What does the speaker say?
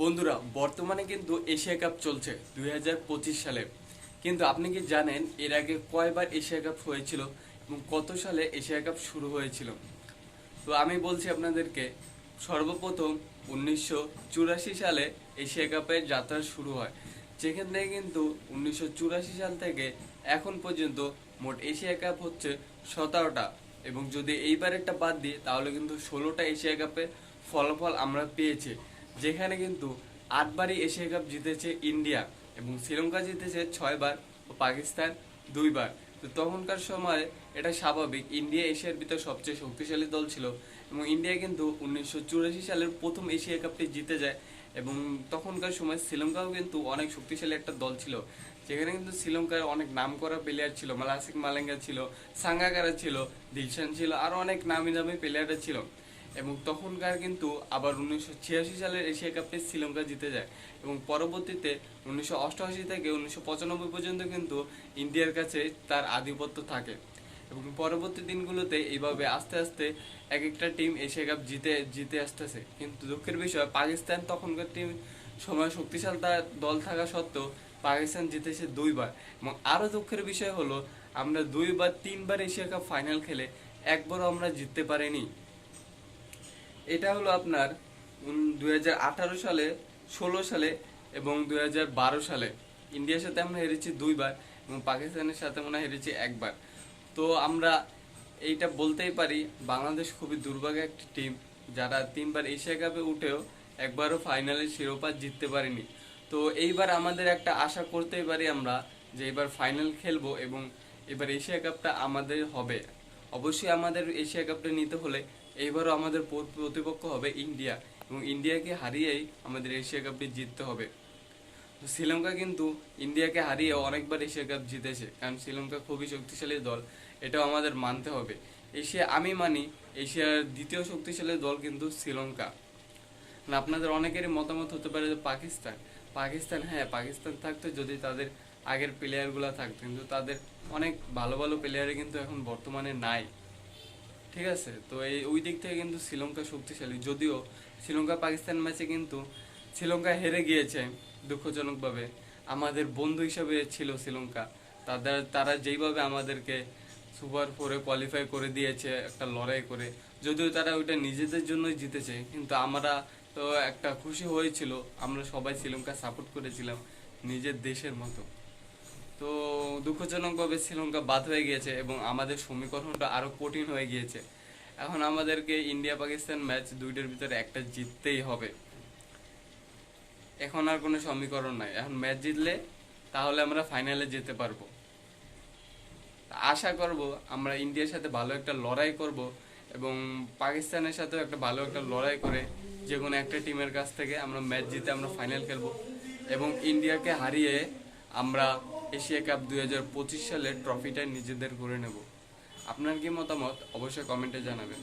বন্ধুরা, বর্তমানে কিন্তু এশিয়া কাপ চলছে দুই হাজার পঁচিশ সালে। কিন্তু আপনি কি জানেন এর আগে কয়বার এশিয়া কাপ হয়েছিল এবং কত সালে এশিয়া কাপ শুরু হয়েছিল? তো আমি বলছি আপনাদেরকে, সর্বপ্রথম উনিশশো চুরাশি সালে এশিয়া কাপের যাত্রা শুরু হয়। যেখান থেকে কিন্তু উনিশশো চুরাশি সাল থেকে এখন পর্যন্ত মোট এশিয়া কাপ হচ্ছে সতেরোটা এবং যদি এইবারেরটা বাদ দিই, তাহলে কিন্তু ষোলোটা এশিয়া কাপের ফলাফল আমরা পেয়েছি। যেখানে কিন্তু আটবারই এশিয়া কাপ জিতেছে ইন্ডিয়া এবং শ্রীলঙ্কা জিতেছে ছয়বার ও পাকিস্তান দুইবার। তো তখনকার সময় এটা স্বাভাবিক, ইন্ডিয়া এশিয়ার ভিতর সবচেয়ে শক্তিশালী দল ছিল এবং ইন্ডিয়া কিন্তু উনিশশো চুরাশি সালের প্রথম এশিয়া কাপটি জিতে যায় এবং তখনকার সময় শ্রীলঙ্কাও কিন্তু অনেক শক্তিশালী একটা দল ছিল। যেখানে কিন্তু শ্রীলঙ্কার অনেক নাম করা প্লেয়ার ছিল, মালাসিক মালেঙ্গা ছিল, সাঙ্গাকারা ছিল, দিলশান ছিল, আরও অনেক নামি দামি প্লেয়াররা ছিল। এবং তখনকার কিন্তু আবার উনিশশো ছিয়াশি সালের এশিয়া কাপে শ্রীলঙ্কা জিতে যায়। এবং পরবর্তীতে উনিশশো অষ্টআশি থেকে উনিশশো পঁচানব্বই পর্যন্ত কিন্তু ইন্ডিয়ার কাছে তার আধিপত্য থাকে। এবং পরবর্তী দিনগুলোতে এইভাবে আস্তে আস্তে এক একটা টিম এশিয়া কাপ জিতে জিতে আসতেছে। কিন্তু দুঃখের বিষয়, পাকিস্তান তখনকার টিম সময় শক্তিশালী দল থাকা সত্ত্বেও পাকিস্তান জিতেছে দুইবার। এবং আরও দুঃখের বিষয় হলো, আমরা দুইবার, তিনবার এশিয়া কাপ ফাইনাল খেলে একবারও আমরা জিততে পারিনি। এটা হলো আপনার দুই হাজার আঠারো সালে, ষোলো সালে এবং দুই হাজার বারো সালে। ইন্ডিয়ার সাথে আমরা হেরেছি দুইবার এবং পাকিস্তানের সাথে মনে হয় হেরেছি একবার। তো আমরা এইটা বলতেই পারি, বাংলাদেশ খুবই দুর্ভাগ্য একটি টিম যারা তিনবার এশিয়া কাপে উঠেও একবারও ফাইনালে শিরোপা জিততে পারেনি। তো এইবার আমাদের একটা আশা করতেই পারি আমরা যে এবার ফাইনাল খেলব এবং এবার এশিয়া কাপটা আমাদের হবে। অবশ্যই আমাদের এশিয়া কাপটা নিতে হলে এইবারও আমাদের প্রতিপক্ষ হবে ইন্ডিয়া এবং ইন্ডিয়াকে হারিয়েই আমাদের এশিয়া কাপটি জিততে হবে। শ্রীলঙ্কা কিন্তু ইন্ডিয়াকে হারিয়ে অনেকবার এশিয়া কাপ জিতেছে, কারণ শ্রীলঙ্কা খুবই শক্তিশালী দল, এটাও আমাদের মানতে হবে। এশিয়া, আমি মানি এশিয়ার দ্বিতীয় শক্তিশালী দল কিন্তু শ্রীলঙ্কা। না, আপনাদের অনেকেরই মতামত হতে পারে যে পাকিস্তান। পাকিস্তান হ্যাঁ পাকিস্তান থাকতো যদি তাদের আগের প্লেয়ারগুলো থাকতো, কিন্তু তাদের অনেক ভালো ভালো প্লেয়ারই কিন্তু এখন বর্তমানে নাই। ঠিক আছে? তো এই, ওই দিক থেকে কিন্তু শ্রীলঙ্কা শক্তিশালী। যদিও শ্রীলঙ্কা পাকিস্তান ম্যাচে কিন্তু শ্রীলঙ্কা হেরে গিয়েছে দুঃখজনকভাবে। আমাদের বন্ধু হিসাবে ছিল শ্রীলঙ্কা। তাদের, তারা যেইভাবে আমাদেরকে সুপার ফোরে কোয়ালিফাই করে দিয়েছে, একটা লড়াই করে। যদিও তারা ওইটা নিজেদের জন্যই জিতেছে, কিন্তু আমরা তো একটা খুশি হয়েছিল। আমরা সবাই শ্রীলঙ্কা সাপোর্ট করেছিলাম নিজের দেশের মতো। তো দুঃখজনকভাবে শ্রীলঙ্কা বাদ হয়ে গিয়েছে এবং আমাদের সমীকরণটা আরও কঠিন হয়ে গিয়েছে। এখন আমাদেরকে ইন্ডিয়া পাকিস্তান ম্যাচ দুইটার ভিতরে একটা জিততেই হবে। এখন আর কোনো সমীকরণ নাই। এখন ম্যাচ জিতলে তাহলে আমরা ফাইনালে যেতে পারব। আশা করব আমরা ইন্ডিয়ার সাথে ভালো একটা লড়াই করব এবং পাকিস্তানের সাথেও একটা ভালো একটা লড়াই করে যে কোনো একটা টিমের কাছ থেকে আমরা ম্যাচ জিতে আমরা ফাইনাল খেলব এবং ইন্ডিয়াকে হারিয়ে আমরা এশিয়া কাপ দুই হাজার পঁচিশ সালের ট্রফিটা নিজেদের করে নেব। আপনার কি মতামত? অবশ্যই কমেন্টে জানাবেন।